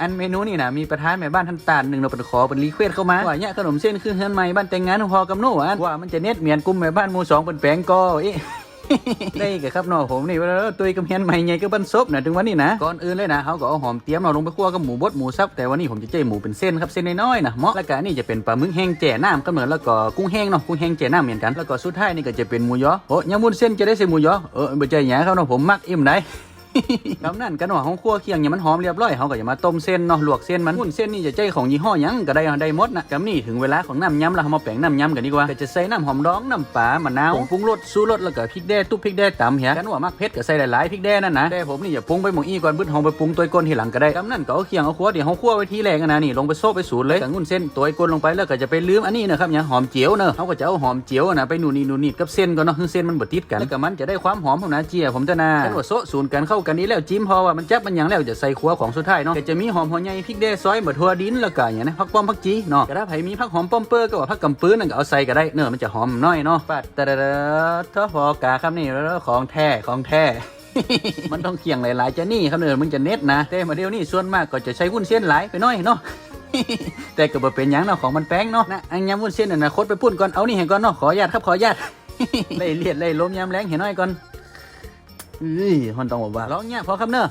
อันเมนูนี่นะมีประธานแม่บ้านท่านตาลหนึ่งเราเป็นขอเป็นรีเควสเข้ามาว่าเนี่ยขนมเส้นคือเฮือนใหม่บ้านแต่งงานของพอกับโน่อันว่ามันจะเน็ตเมียนกลุ่มแม่บ้านมูสองเป็นแปลงก็เอ๊ะได้กับครับเนาะผมนี่ว่าแล้วตุยกับเฮียนใหม่ไงก็บันซบนะถึงวันนี้นะก่อนอื่นเลยนะเขาก็เอาหอมเตรียมเราลงไปคั่วกับหมูบดหมูสับแต่วันนี้ผมจะใจหมูเป็นเส้นครับเส้นน้อยๆนะเหมาะแล้วก็นี่จะเป็นปลาหมึกแห้งแจ่น้ำก็เหมือนแล้วก็กุ้งแห้งเนาะกุ้งแห้งแจ่น้ำเหมือนกันแล้วก็สุดท้ายนี่ก็จะเป็นหมูยอโอ้ยังมุนเส้นจะได้ใส่หมูยอเออบ่ใจหยาเขาเนาะผมมักอิ่มได้กำนั่นกันว่าของครัวเคียงอย่างมันหอมเรียบร้อยเขาก็จะมาต้มเส้นเนาะลวกเส้นมันหุ้นเส้นนี่จะใจของยี่ห้อหยังก็ได้ได้หมดนะกำนี่ถึงเวลาของน้ำยำแล้วเรามาแปลงน้ำยำกันดีกว่าก็จะใส่น้ำหอมดองน้ำปลามะนาวผงปรุงรสซูรสแล้วก็พริกแด้ตุ๊บพริกแด้ตำเหียกันว่ามักเผ็ดก็ใส่หลายๆพริกแด้นั่นนะแต่ผมนี่อย่าปรุงไปหมองอี้ก่อนบึ้ดหอมไปปรุงตัวก้นทีหลังก็ได้กำนั่นก็เอาเคียงเอาครัวเดี๋ยวเขาคั่วไว้ทีแรกอะนะนี่ลงไปโซ่ไปสูตรเลยกับงุ่นเส้นตัวก้นลงไปแล้วก็จะไปลืมอันนี้นะครับอย่างหอมเจียวเนอะเขาก็จะเอาหอมเจียวนะไปนูนนี่นูนนี่กับเส้นก่อนเนาะคือเส้นมันบดติดกันแล้วก็มันจะได้ความหอมของนาเจียผมจะนากันว่าโซ่สูตรกันเข้ากันนี้แล้วจิ้มพอว่ามันจับมันยังแล้วจะใส่ครัวของสุดท้ายเนาะก็จะมีหอมหัวใหญ่พริกแดงซอยบะทั่วดินแล้วก็อย่างนี้ผักป้อมผักจีเนาะก็ถ้าใครมีผักหอมป้อมเปอร์ก็ว่าผักกำปื้นนั่นก็เอาใส่ก็ได้เนอะมันจะหอมน้อยเนาะปัดตะดะดะเทอพอกาครับนี่แล้วของแท้ของแท้มันต้องเคียงหลายๆจะนี่ครับเนอะมันจะเน็ตนะแต่มาเดียวนี่ส่วนมากก็จะใช้วุ้นเส้นหลายไปน้อยเนาะแต่ก็บ่เป็นยังเนาะของมันแป้งเนาะนะอันยำวุ้นเส้นน่ะนะคดไปปุ้นก่อนเอานี่ให้ก่อนเนาะขอญาตครับขอญาตไล่เลียดไล่ลมยำแรงเห็นน้อยก่อน อุ้ยฮอนต้องบอกว่าร้องเงี้ยพอครับเนอะ